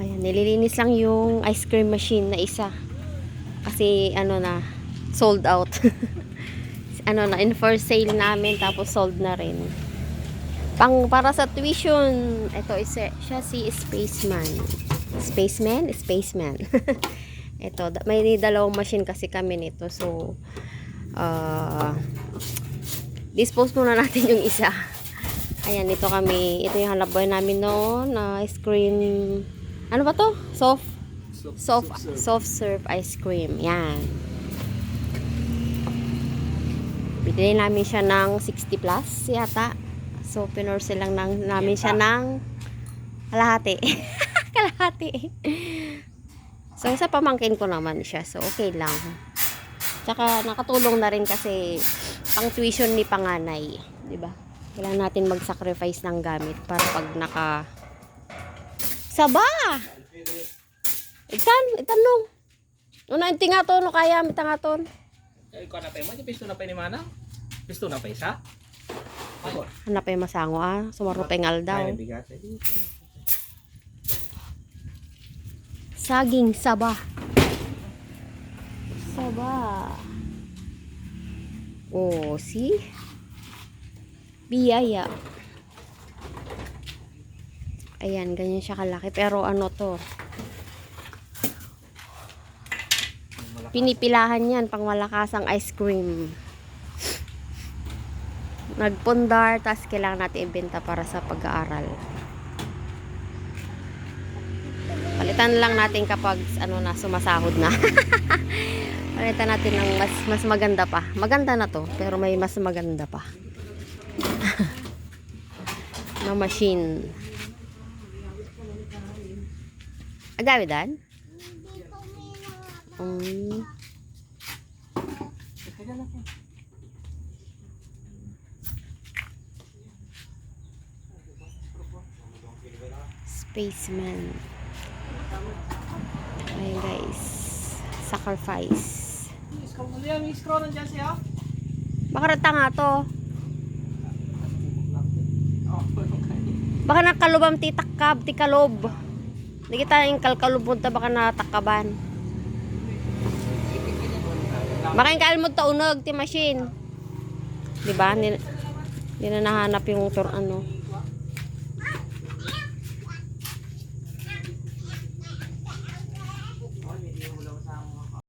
Ayan, nililinis lang yung ice cream machine na isa. Kasi ano na, sold out. ano na, in for sale namin tapos sold na rin. Pang para sa tuition, ito is siya si Spaceman. Spaceman? Spaceman. ito, may dalawang machine kasi kami nito. So, uh, dispose muna natin yung isa. Ayan, ito kami. Ito yung buhay namin noon na ice cream. Ano ba to? Soft soft soft serve ice cream. Yan. Bili namin siya ng 60 plus yata. So, pinorse lang ng, namin siya ng kalahati. kalahati. So, sa pamangkin ko naman siya. So, okay lang. Tsaka, nakatulong na rin kasi pang tuition ni panganay. 'di ba? Kailangan natin mag-sacrifice ng gamit para pag naka... Saba! Itan, itanong. Una, inti nga to, no kaya, mita nga to. Eh, ikaw na pa mo, pisto na pa ni Manang. Pisto na pa isa. Ako. Hanap yung masango ah, sumarupengal daw. Ay, bigat. eh, di. Saging saba. Saba. Oh, see? Biyaya. Ayan, ganyan siya kalaki. Pero ano to? Pinipilahan yan pang malakasang ice cream. Nagpundar, tas kailangan natin ibenta para sa pag-aaral. Palitan lang natin kapag ano na sumasahod na. Palitan natin ng mas mas maganda pa. Maganda na to, pero may mas maganda pa. na machine. Agawi dan? Um, Spaceman. Ayan guys. Sacrifice. Baka rata nga to. Baka nakalubam ti takkab, ti kalob. Hindi kita yung kalkalob mo ta baka natakaban. Baka yung kalmod ta unog ti machine. Di ba? Hindi, hindi na nahanap yung tur ano.